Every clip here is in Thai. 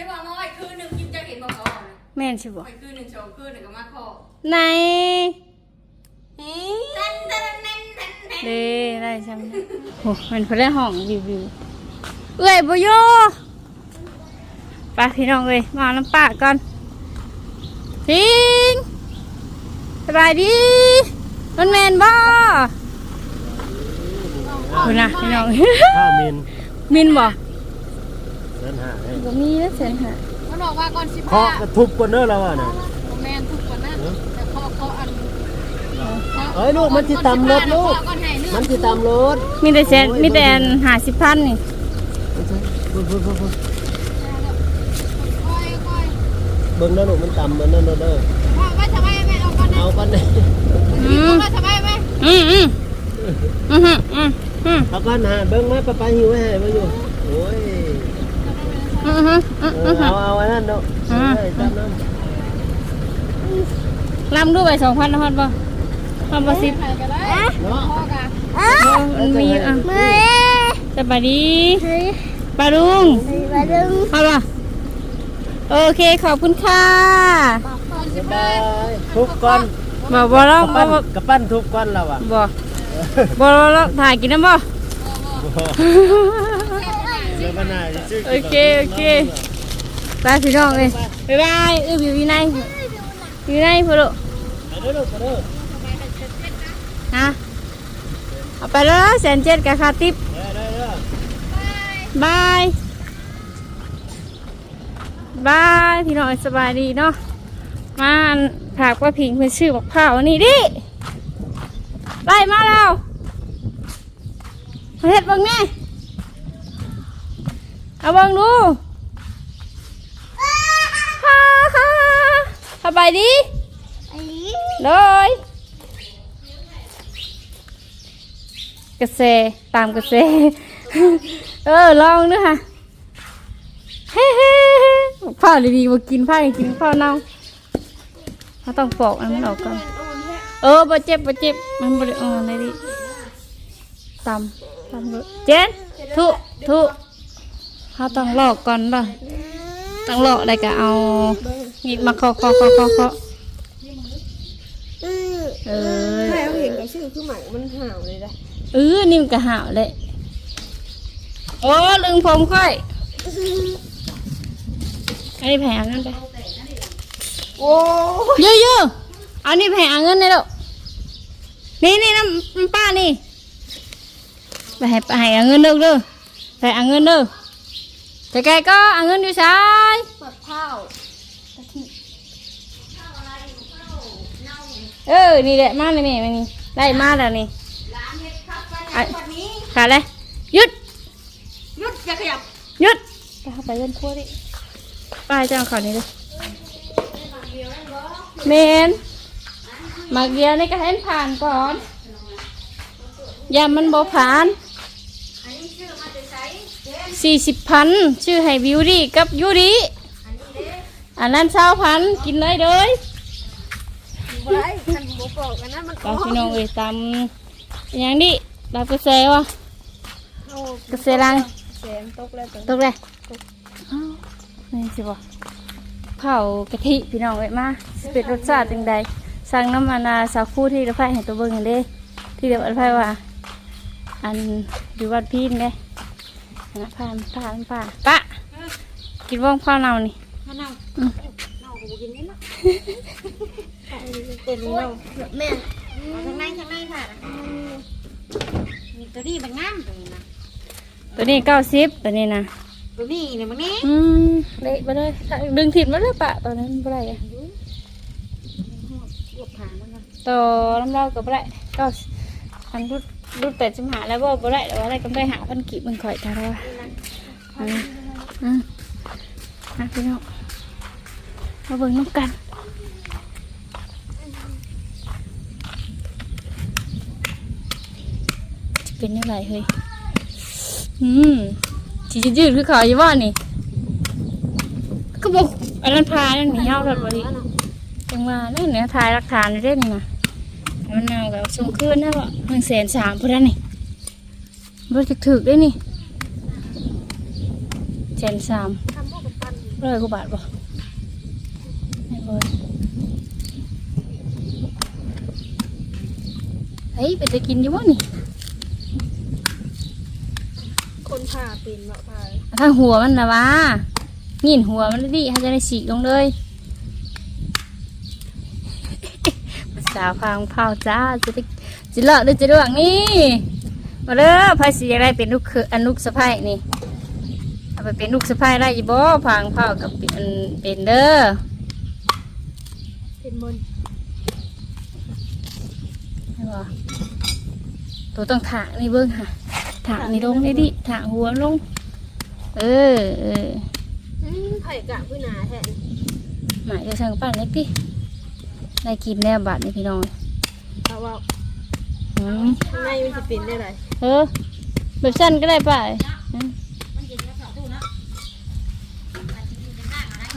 จะบอกมาไว้คืนหนึ่งกินจะเห็นบอกเขาบอกนะแม่นสิบ่ไว้คืนหนึ่งสองคืนหนึ่งก็มาพอไหนตันตันตันตันตันเด้ได้ใช่ไหมโอ้มันเพนได้ห้องวิววิวเอ้ยบ่โยไปพี่น้องเอ้ยมาเอาน้ำปลาก่อนทิงสบายดีมันแมนบ่คุณนะพี่น้อง ข้ามินมินบ่เดิ นหาให้บ่มีแล้วเสียงหามันบอกว่าก่อนสิบเคาะกระทุบกันเด้อเราอะน่ะแมนทุกคนนะแต่พอเขาอันเอ้ยลูกมันสิตำรถลูกก่อนให้เลือมันสิตามรถมีแต่แสนมีแต่หาสิบพันนี่พุ่นพุ่นพุ่นพุ่นค่อยค่อยเบิ่งเด้อลูกมันต่ำมันนั่นเด้อเด้อพ่อว่าสบายไหมเอาก่อนนะเอากันเลยอืมว่าสบายไหมอืมอืมอืมอืมอืมอืมเอากันหาเบิ่งไหมป้าป้าหิวไว้ให้มาอยู่โอ้ย อืมอืมอืมเออือมเอาเอาอันนั้นเนาะอืมเอ้ยตามน้ลำดูไปสองพันนะพันบ่พันบ่สิบใครก็ได้ำเนาะพ่อกันบ่มันมีอะสบายดีปลาลุงเอาล่ะโอเคขอบคุณค่ะบ๊ายบายทุบก่อนบ่บ่ร้องกระบ่ปั้นบ่กระปั้นทุบก่อนเราอะบ่บ่ร้องถ่ายกินน้ำบ่ เดี๋ยวมันน่าจะชื่อโอเค โอเคไปพี่น้องเลยบ๊ายบายเอออยู่ที่ไหนอยู่ไหนพ่อลูกไปเด้อลูกไปเด้อฮะเอาไปแล้วแสนเจ็ดกับคาติปเด้อเด้อเด้อบายบายพี่น้องสบายดีเนาะมาถากว่าผิงเพื่นชื่อบอกเผานี่ดิไล่มาแล้วมาเฮ็ดเบังแน่ เอาเบังดูฮ่าฮ่าสบายดีเลยกระเซตามกระเซเออลองด้วยค่ะเฮ้เฮ้เฮ้ผ้าดีๆมากินผ้ากินผ้าเน่าเขาต้องปอกอันมันออกก่อนเออบ่เจ็บบ่เจ็บมันบ่ได้อ่อนเลยดิตำตำเลยเจนทุทุ เขาต้องลอกก่อนป่ะต้องลอกอะไรก็เอามีดมาเคาะเคาะเคาะเคาะเคาะเออแม่เห็นกับชื่อคือหมายมันห่าวเลยนะเออนี่มันก็หาวเลยโอ้ลึงผมค่อยอันนี้แผงเงินไปโอ้เยอะเยอะๆเอานี่แผงเงินเลยลูกนี่นี่น้ำน้ำป้านี่ไปให้ไปให้เอาเงินเด้อเด้อไปเอาเงินเด้อ แต่แกก็เอาเงินอยู่ใช้ปัดข้าวเออ นี่แหละมาเลยแม่มานี่ได้มาแล้วนี่อะขาดเลยหยุดยุดอย่าขยับหยุดไปเข้าไปเล่นครัวดิไปเจ้าข่าวนี้เลยเมนหมากเดียวนี่ก็ให้มันผ่านก่อนอย่ามันบ่ผ่าน สี่สิบพันชื่อให้วิวดีกับยูดีอันนั้นเช้าพันกินเลยเลยบ่ได้คันบ่บอกกันนะมันเราพี่น้องเอ้ยตำอหย่างนี้ดาวกระเซวะเอากระเซรังแสนตกแล้วตตกเลยอ้าวนี่สิบ่เผากะทิพี่น้องเอ้ยมาสิเป็นรสชาติจังใดสั่งน้ำมันนาสาวคู่ที่เราไฟให้ตัวเบิ่งกันเด้ ที่เดี๋ยวอันไฟว่า อันอยู่วัดพีนเด้อั นนะผ่านผ่านผ่านปะกินว่องข้าวเนานี่ข้าวเน่าอืมเน่ากูกินนี่ละเป็นเนาแม่เอาข้างในข้างในค่ะมีตัวนี้มันงามตัวนี้นะตัวนี้เก้าสิบตัวนี้นะตัวนี้เนี่ยมันนี่อืมเละไปเลยดึงถิ่นมาเลยปะตัวนั้นบ่ได้อะรวบขามันนะต่อน้ำเล่ากับบ่ได้ก็อันรุด รุดแปดสิบหาแล้วบ่บ่ได้แต่ว่าอะไรก็ได้หาพันกีบมันข่อยทาแล้วว่าอืมนะพี่น้องมาเบิ่งน้ำกันเป็นยังไงเฮ้ย อืมจีจะยืดคือเขาอยู่ว่านี่ ก็บอกอันนั้นพานั่นหนีเห่าทัดบริจังว่านั่นเนี่ยถ่ายหลักฐานได้ด้วยนี่นะ มันเอาแบบส่งคืนนะวะหนึ่งแสนสามพอได้นี่บริจาคถึกได้นี่แสนสามทำพวกกับปันร้อยกว่าบาทบ่ไม่เบิดเฮ้ยไปจะกินอยู่บ่นี่คนผ่าเป็นเนาะผ่าถ้าหัวมันนะวะงินหัวมันเลยดิเขาจะได้ฉีกลงเลย สาวพางเผาจ้าจะได้จิเลาะด้วยจะดวงนี่มาเด้อพายสีอะไรเป็นลูกคืออันลูกสะพ้ายนี่เอาไปเป็นลูกสะพ้ายได้ยี่บ่พางเผากับเป็นเป็นเด้อเป็นมนต์ใช่บ่ตัวต้องถางนี่เบิ้งค่ะถางนี่ลงได้ดิถางหัวลง เออเอออืมไผ่กะพื้นหนาแทนหมายจะสั่งปั้นเล็กดิ ได้กินแน่บาทนี่พี่น้องเอาว่าอืมข้างในมันจะเป็นได้ไรเออแบบสั้นก็ได้ป่ะ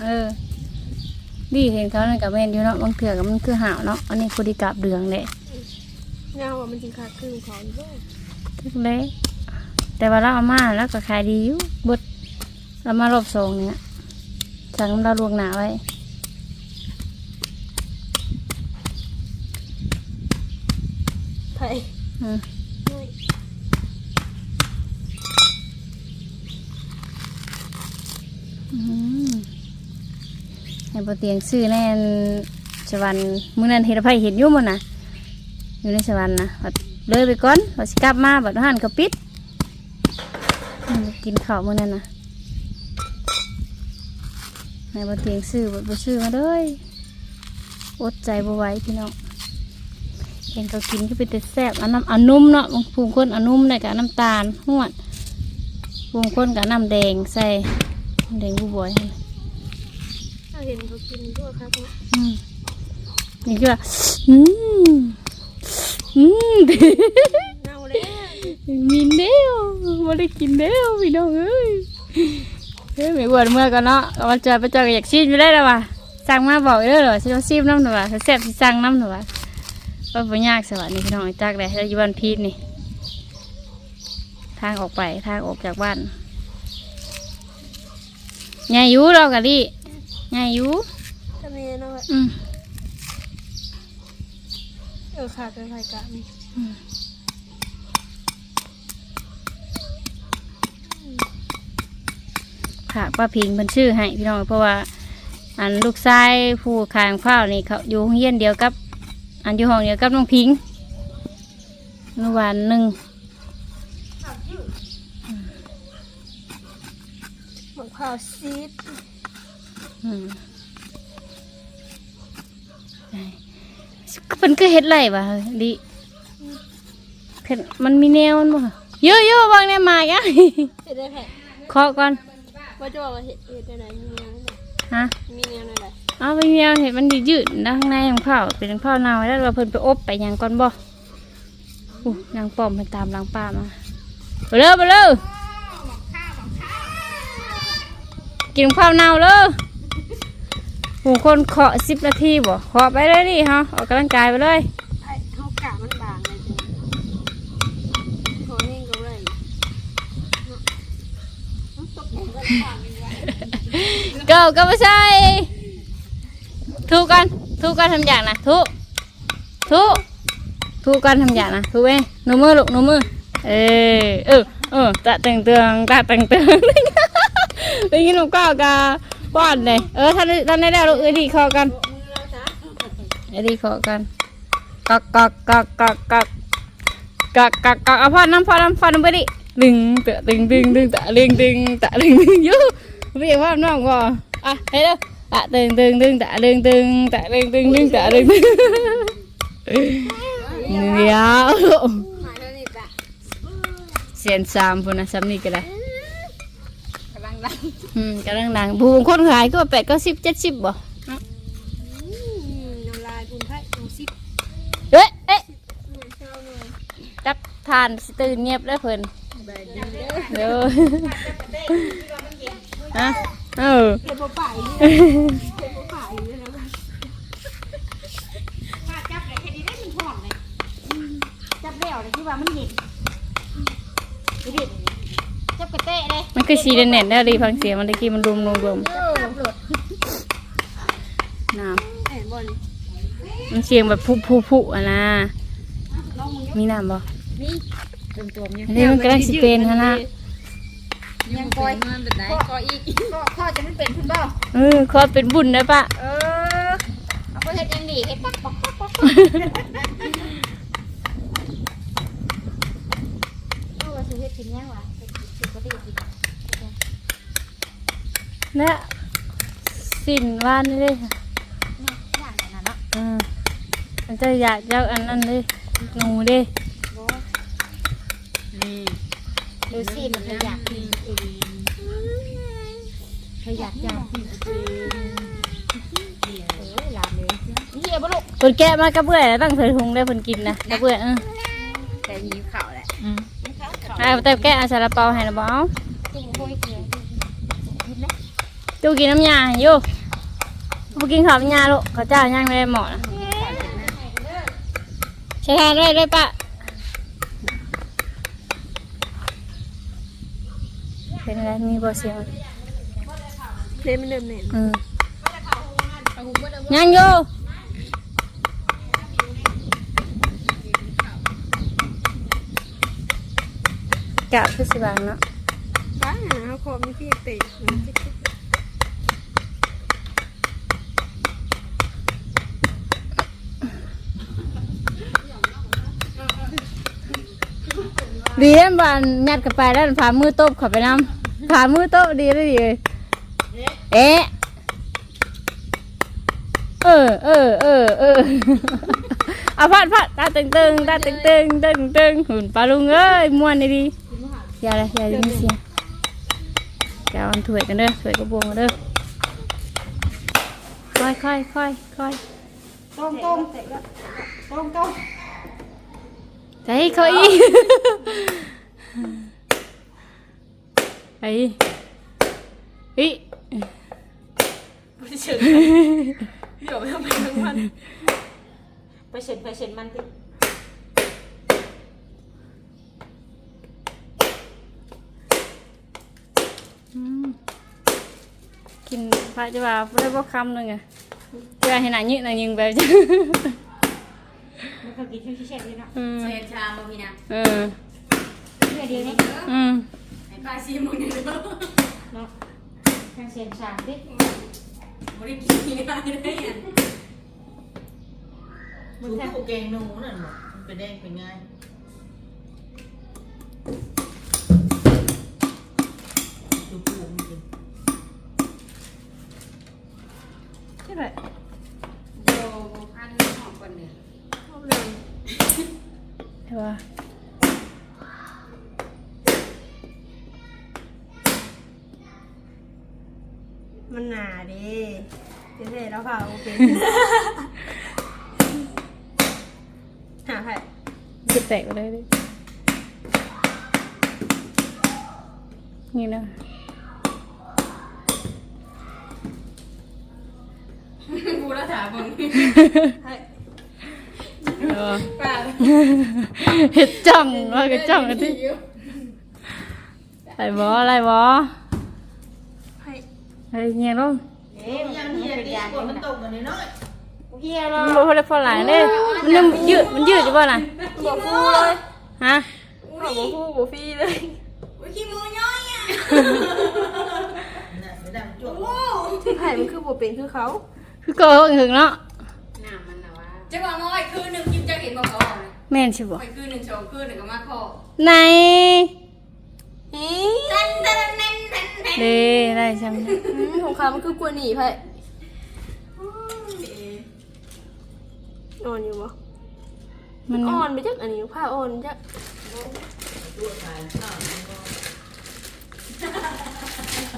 เออดีเห็นเขานั่นกับแม่นอยู่เนาะบางเถื่อกับมันคือหาวเนาะอันนี้คุดีกับเดืองแหละเงาว่ามันจริงค่ะคือของด้วยทึกเละแต่ว่าเราเอามาแล้วก็ขายดีอยู่เบดเรามารอบสองเนี่ยสั่งเราลวงหนาไว้ ไผ่อืมด้วยอืมให้บเตียงซื้อแน่นสวรรค์มื้อนั้นเห็นไผเห็นอยู่มั้งนะอยู่ในสวรรค์นะบัดเลยไปก่อนบัดสิกลับมาบัดหันก็ปิดอืมกินข้าวมื้อนั้นนะให้บเตียงซื้อบัดบ่ซื้อมาเลยอดใจบ่ไหวพี่น้อง เห็นเขากินก็เป็นแต่แซ่บอันน้ำอันนุ่มเนาะบางผู้คนเอันนุ่มได้กับน้ำตาลหวดบางคนกับน้ำแดงใส่น้ำแดงผู้บอยให้ถ้าเห็นเขากินด้วยครับอืมนี่คือว่าอืมอืมเงาแล้วมีเดียวไม่ได้กินเดียวพี่น้องเอ้ยเฮ้ยไม่กวนเมื่อกันเนาะเอามาเจอไปเจอกันอยากชิมอยู่ได้แล้วว่ะสั่งมาบอกเด้อเหรอชิมชิมน้ำหนูว่ะแซ่บสิสั่งน้ำหนูว่ะ ว่าบ่ยากสวัสดีพี่น้องจากเลยเราอยู่บ้านพีชนี่ ทางออกไปทางออกจากบ้านยายอยูเรากะดิยายอยูทำยังไงเนาะอืมเออค่ะเป็นไผ่กะมีค่ะป้าพิงเป็นชื่อให้พี่น้องเพราะว่า อันลูกชายผู้คางข้าวนี่เขาอยู่โรงเรียนเดียวกับ อันอยู่ห้องเดียวกับน้องพิงเมื่อวานหนึ่งหมกข้าวซีดอืมก็เป็นก็เฮ็ดไรวะดิเฮ็ดมันมีแนวมันบ่คะเยอะๆบางแนวมาอะเห็ดได้แผ่เคาะก่อนว่าจะบอกว่าเห็ดเห็ดได้ไหนมีแนวไหนฮะมีแนวไหน เอาไปแนวเห็ดมันยืดนะข้างในของเผาเป็นของเผาเนาแล้วเราเพิ่นไปอบไปยังก่อนบ่อู้นางป้อมมันตามหลังป้ามาไปเร็วไปเร็วกินข้าวเน่าเลยหูคนเคาะสิบนาทีบ่เคาะไปเลยดิฮะออกกำลังกายไปเลยเขากะมันบางเลยขอเก็เลยเ go ก็ไม่ใช่ ทุกกันทุกกันทำอย่างนะทุทุทุกกันทำอย่างนะทุเอ้หนูมือลูกหนูมือเออเออเออตะตึงเตืองตะตึงเตืองได้ยินหนูก้าวกาป้อนเลยเออท่านท่านได้แล้วลูกเอ้ยดีคอกันเอ้ยดีคอกันกักกักกักกักกักกักกักกักเอาพ่อน้ำพ่อน้ำพ่อน้ำไปดิดึงเตะดึงดึงดึงตะดึงดึงตะดึงดึงอยูไม่อยกว่าน้องบ่อะให้เด้อ ตะดึงดึงดึงตะดึงดึงตะดึงดึงดึงตะดึงดึงเดี๋ยวเสียนสามพุ่นนะสามนี่ก็ได้กำลังดังอืมกำลังดังผู้บางคนขายก็แปดก็สิบเจ็ดสิบบ่อืมน้ยเอ๊ะเอ๊ะจับทานสตื่นเงียบแล้วเพิ่นเด้อฮะ เออเห็ดปลาป่ายนี่เห็ดปลาป่ายนี่นะจับเลยแค่นี้ได้มันหอมเลยจับแล้วเลยที่ว่ามันเย็นดูดิจับกระเตะเลยมันคือชีเดนเน็ตได้ดีฟังเสียงมันตะกี้มันรวมรวมรวมเออน้เห็นบ่นี่ำมันเสียงแบบพุพุพุอะนะลองมึงยกมีน้ำบ่นี่ตัวตัวมันยังอันนี้มันกำลังสิเป็นฮะนะ ยังกอยมันแบบไหนกอยอีกก็พ่อจะไม่เป็นคุณบ่เออขอเป็นบุญได้ปะเออเอาไปเฮ็ดยังดีเฮ็ดปักปักปักปักเอาว่าสิเฮ็ดกินยังวะเฮ็ดสิบ่ได้กินและสินว่านนี่เลยค่ะเนี่ยอย่างนั้นเนาะอืมมันจะอยากเจ้าอันนั้นเลยหนูเด้บ่นี่ ดูสิมันขยักขยักยากเออลามเลยนี่เหี้ยบ่ลูกเพิ่นแกะมากระเบื้อแล้วตั้งใส่ถุงได้เพิ่นกินนะกระเบื้อเออแต่หิวข้าวแหละอืมเอาแต่แกะเอาซาลาเปาให้นะบ่เอากินบ่อยเกลือกินไหมจูกินน้ำยาให้อยู่บ่กินข้าวน้ำยาลูกเขาวเจ้าย่างไม่ได้หมอนะใช้ทานด้วยด้วยปะเป็นอะไร มีบ่เสียงเล่นมันเดิมเนี่ยอืมยังอยู่กะคือสิบางเนาะบ้าเขาขอมีพี่เตะดีเล่นบานแมทกับไปแล้วผ่ามือตบเขับไปนำ ผ่ามือตบดีเลยดีเลยเอ๊ะเออเออเออเออเอาพัดพัดตาตึงตึงตาตึงตึงตึงตึงหุ่นปลาลุงเอ้ยม่วนนี่ดีอย่าเลยอย่าได้ยินเสียงแกเอาอันถ้วยกันเด้อถ้วยกระบวงกันเด้อค่อยค่อยค่อยค่อยตรงตรงตรงตรงใจเขาอี กไอ้อีเดี๋ยวไปทำไมทั้งวันไปเซ็นไปเซ็นมันติอืมกินพระจะว่าได้บ่คำหนึงอะจะว่าให้หนายืดหนายิงแบบจ้ะมันก็กินที่เช็ดเลยเนาะอืมเซ็นชามบ่พี่นะเออเพื่อเดียวนี้อืม ไอ้ปลาซีมึงเนี่เนาะเนาะทางเซ็นชามดิบ่ได้กินง่ายได้ยังมึสูงแค่รแกงหนูนั่นหรอมันเป็นแดงเป็นง่ายดูปูมันกินใช่ไหมโยพันหอมก่อนเนี่ยชอบเลยใช่ปะ มันหนาดิเจ๊แล้วค่ะโอเคหาใครจะแตกไปเลยดินี่นะกูแล้วถามมึงใครเออเห็ดจ้องว่าก็จ้องกันที่อะไรบออะไรบอใคร ไอ้เงี้ยลงเอ๊ะมันยังมันเฮียเป็นดียางกว่ามัมันนตกกันน้อยเฮียมัเรานบ่พอได้พอหลายเลยมันยังยืดมันยืดอยู่ป่ะน่ะบอกฟูเลยฮะบอกฟูบอกฟีเลยๆอุ้ยขี้มือย่อยอะน่ะเสียดายมันจวบที่ไผ่มันคือบัเป็นคือเขา คือโกงถึงเนาะน้ำมันนะว่าจะว่าน้อยคืนหนึ่งกินจะเห็นบอกเขาบอกเลยแม่นใช่บ่ไปคืนหนึ่งสองคืนหนึ่งก็มาคอไหนฮีเต้นเต้นต้นต้นต้นเด้ได้ใช่ไหมของเขามันคือกลัวหนีไผ่อนอนอยู่ปะมันอ่อนไปจักอันนี้ผ้าอ่อนจัก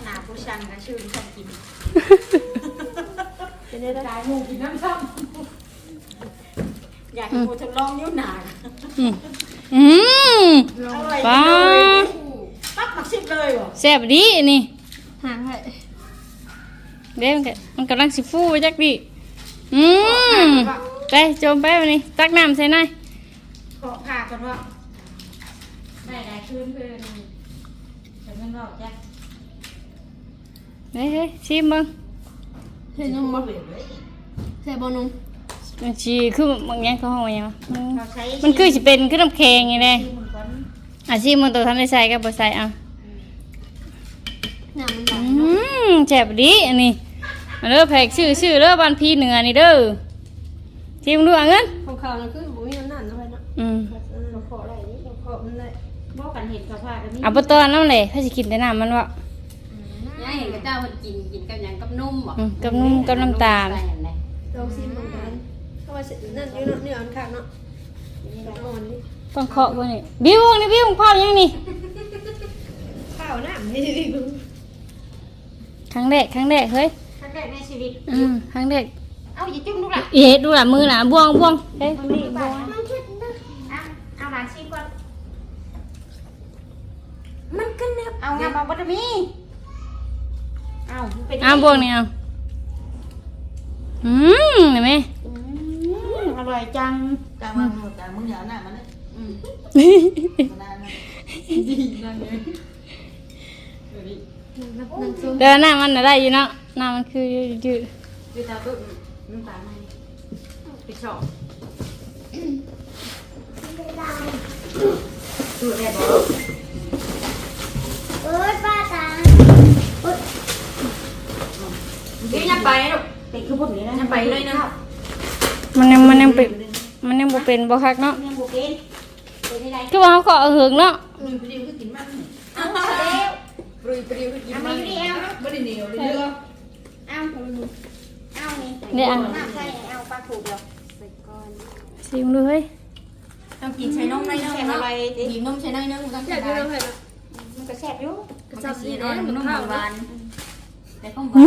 หนาผู้ชันก็ชื่อที่ฉันกินเป็นได้ได้หมูกินน้ำซ้ำอยากให้หมูทดลองนิ้วหนาอืมอืมอร่อยป้า ปั๊บมาชิบเลยว่ะแซ่บดีนี่หาไผ่เด้มันก็มันกำลังสิฟูไปจักดิอืมไปโจมไปวันนี้ตักน้ำใส่หน่อยขอผ่ากันว่าได้ได้คืนเพื่อนเดี๋ยวมันบอกจ้ะเฮ้ยเฮ้ยชิมมึงเห็นยังบ่เว้ยเว้ยใส่บอนุ่มมันชีคือบางอย่างเขาห้องว่าหยังวะมันเราใช้มันคือสิเป็นคือน้ำแข็งอย่างนี้ที่มันก้อนอาชีพมันตัวทำได้ใส่กับบ่ใส่เอาห นามันบาอืงมแจ็บดีอันนี้มาเด้อแพกชื่อชื่อเด้อบ้านพี่เหนือนี่เด้อทีมงดูเอาเงินของเขานั่นคือบ่มีน้ำหนักเท่าไหร่เนาะอืมเราขออะไรนี่เราขอมันได้บ่กันเห็ดกับผ้ากันนี่เอาปตอนน้ำเลยถ้าสิกินแต่น้ำมันวะย่าเห็นกับเจ้ามันกินกินกับหยังกับนุ่มบ่อืมกับนุ่มกับน้ำตาลใส่อันไหนลองซิมเหมือนกันเพราะว่านั่นอยู่เนาะเนื้ออันขาดเนาะอ่อนดิต้องเคาะบ่นี่บิวนี่บิวของพ่อยังนี่ข้าวน้ำนี่ดิกู ครั้งแรกครั้งแรกเฮ้ยครั้งแรกในชีวิต อืมครั้งแรกเอาอย่าจุ่มลูกหล่ะเอ๊ะดูหล่ะมือหล่ะบวงบวงเฮ้ยมันมีบ้างมันคิดนะเอาเอาหลานชิมก่อน มันก็เนื้อเอางามมาบัตรมีเอาเป็นเอาบวงนี่เอาอืมเห็นไหมอืมอร่อยจังกลางวันหมดกลางมึงอย่าหน้ามันเลยอืมนานนะน้ำน้ำซุป เดินหน้ามันน่ะได้อยู่เนาะหน้ามันคือยืดดูตาตุ้มน้ำตาไหมไปชอบดูได้บ่เอ้ยป้าตาเดี๋ยวอย่าไปลูกไปคือพวกนี้นะอย่าไปเลยนะๆมันยังมันยังเป็นมันยังบ่เป็นบ่คักเนาะยังบุเป็นเป็นยังไงคือว่าเขาก็เอาเหิงเนาะมึงไปดิวก็กินมันนี่เอาเร็ว ปรุยปรุยก็กินเอามัมานอยู่ดีเอาไม่ได้เหนียวเลยเด้อเอาเอานี่เดี๋ยวเอาน้ำใส่เอาปลาถูกเดียวซิมดูเฮ้ยต้องกินใช้นมหน่อยนึงแซ่บเนาะอะไรดิบีบนมใช้หน่อยนึงมันต้องอยากได้กินน้ำเผ็ดเนาะมันก็แซ่บอยู่มันจะสีร้อนมันนุ่มหวานแต่ข้างบน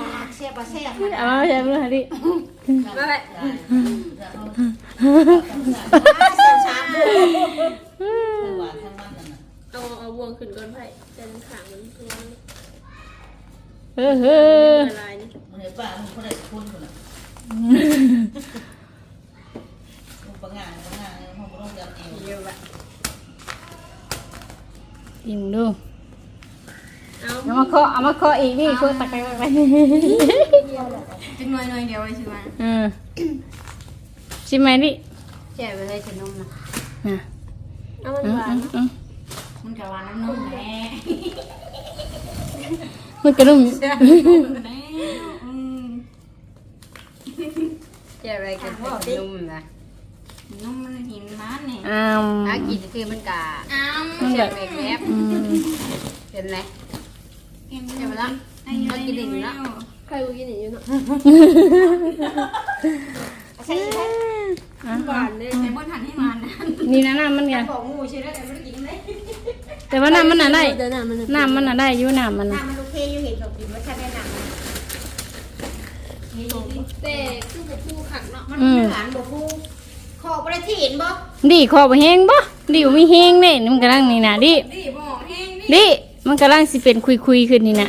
ปากแซ่บปลาแซ่บเอามาใช้มือดิมาเลยแซ่บชา เอาเอาวงขึ้นก่อนไผ่แต่มันขางมันตัวเฮ้อเฮ้อละลายนี่มึงเห็นป่ะมึงเขาได้คนคนน่ะมึงปังงานปังงานมึงบ่ต้องยับเอวเยอะแบบซิมดูเอาเอามาเคาะเอามาเคาะอีกนี่เคาะตักไปไปจังหน่อยหน่อยเดียวไว้ใช่ไหมอืมชิมไหมดิแช่ไปเลยใช้นมนะอะเอามันหวาอืนอืม มันจะหวานน้ำนมแน่มันกระนุ่มแน่อืมแช่ไปกันเป็นนุ่มนะนุ่มมันหินมันนี่อ้าวถ้ากินคือมันกะอ้าวมันแบบแวบอืมเห็นไหมเห็นไหมล่ะเรากินดิ่งละใครกูกินอย่างนี้เนาะใส่ใส่อะหวานเลยในบนหันให้มันนะนี่นะน้ำมันไงบอกงูใช่ไหมแต่ไม่ได้กินเลย แต่ว่าน้ำมันน่ะได้เดี๋ยวน้ำมันน้ำมันน่ะได้อยู่น้ำมันน่ะน้ำมันโอเคอยู่เห็นกับกินว่าใช่ได้น้ำมันนี่นี่แต่คือแบบผู้ขักเนาะมันหวานบ่ฟูขอประเทศบ่ดีคอบ่แห้งบ่ดีบ่มีแห้งเด้นี่มันกำลังนี่น่ะดิดีบ่แห้งดิดิมันกำลังสิเป็นคุยๆขึ้นนี่น่ะ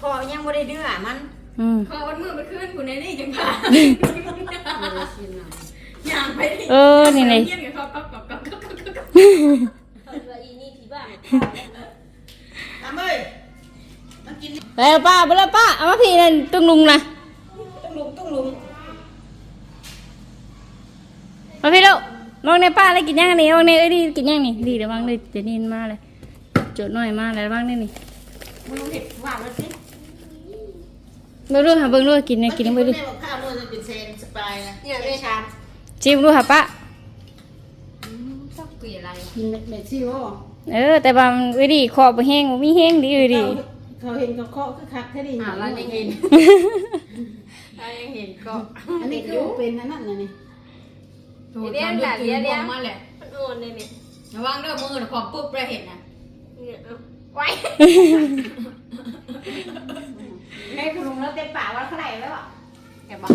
ขอยังบ่ได้เดื้อมันอืมพอวันมือไปขึ้นคุณในนี่จังค่ะย่างไปดิเออนี่เนี่ผีบ้าน้ำเอ้ยมากินนี่ไปเอาป้าไปแล้วป้าเอามาพี่นั่นตุ้งลุงนะตุ้งลุงตุ้งลุงมาพี่ลูกมองในป้าแล้วกินย่างอันนี้มองในเอ้ยดีกินย่างนี่ดีเดี๋ยววางเลยเดี๋ยวนี่มาเลยโจดหน่อยมาแล้ววางนี่นี่มึงเห็ดหวานแล้วสิเบิ่งดูหาเบิ่งดูกินเนี่ยกินไปดิแม่บอกข้าวนู่นจะเป็นเซนสปายนะเนี่ยเลยชามชิมดูหาป้าชอบคุยอะไรกินเด็ดชิว เออ แต่ว่ามันเอ้ยดีคอบ่แห้งบ่มีแห้งดีเอ้ยดี เขาเห็นกับเคาะคือคักแค่นี้อ่าเรายังเห็นเรายังเห็นก็อันนี้คือเป็นนั่นน่ะนี่เรียนแบบเรียนเรียนมาแหละมันอ่อนเลยเนี่ยระวังเด้อมือขอบปุ๊บเราเห็นนะเนี่ยเอาไว้แม่คุณลุงแล้วเต็มปากว่าเท่าไหร่แล้วอะแกบอก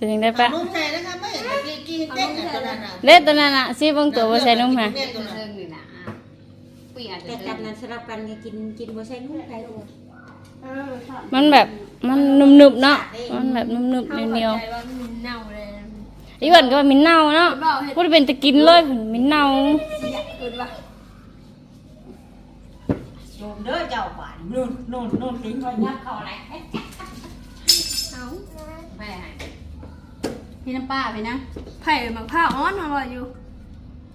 เป็นยังได้ป้านุ่มแท้นะครับไม่กี่กี่เต้นอะตอนนั้นอะเล็ดตัวนั้นน่ะสิเบิ่งตัวบ่ใส่นมค่ะแม่ตัวนั้นเรื่องนี่นะปีอาจจะแต่กันนั้นสลับกันกินกินบ่ใช่นุ่มใครตัวมันแบบมันนุ่มๆเนาะ มันแบบนุ่มๆเหนียวใจว่ามันเน่าเลยๆอีวันก็ว่ามินเน่าเนาะบ่ได้เป็นตะกินเลยมินเน่าเกิดว่าโยมเด้อเจ้าหวานนู่นนู่นนู่นทิ้งไว้ยับเขาไหนเอาไม่หาย พี่น้ำป้าไปนะไผ่หมักผ้าวอ้อนอร่อยอยู่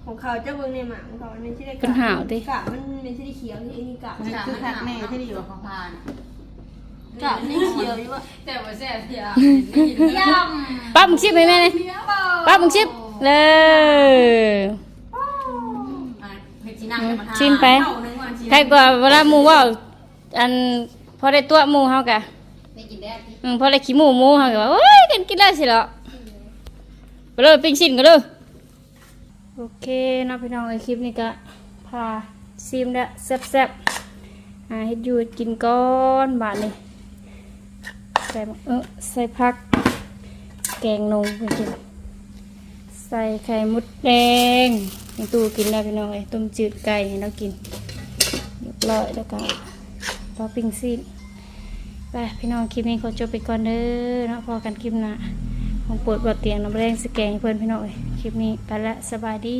ของเขาเจ้าเบิ่งในหมากของเขามันไม่ใช่ได้เป็นหาวติกะมันไม่ใช่ได้เขียวที่ไอ้นี่กะมันคือคักแม่ที่ได้อยู่กับพานกะมันได้เขียวอยู่ว่าแต่ว่าแซ่บเสียยำป้ามึงชิบไปแม่เลยป้ามึงชิบเลยเฮ็ดจีนั่งให้มันทานชิมไปเท่านึงว่าชิมใครกว่าเวลาหมูเว่าอันพอได้ตัวหมูเฮากะไม่กินได้พี่อืมพอได้ขี้หมูหมูเฮากะว่าโอ้ยกันกินได้สิเหรอ ไปเลยปิ้งชิ้นกันเลยโอเคนาะพี่น้องไอคลิปนี้ก็พาซิมแล้วแซ่บๆอ่าเฮ็ดอยู่กินก่อนบาดนี้ใส่เออใส่ผัก แกงนมเพิ่นกินใส่ไข่มุดแดงในตู้กินแล้วพี่น้องเอ้ยต้มจืดไก่ให้เรากินเรียบร้อยแล้วก็รอปิ้งซีนไปพี่น้องคลิปนี้ขอจบไปก่อนเด้อเนาะพอกันคลิปหน้า ของปวดบดเตียงน้ำแรงสแกงเพื่อนพี่น้องเอ้ยคลิปนี้ไปละสบายดี